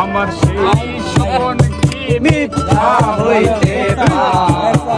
আমার সেই স্বপন কি মিথ্যা হইতে পারে?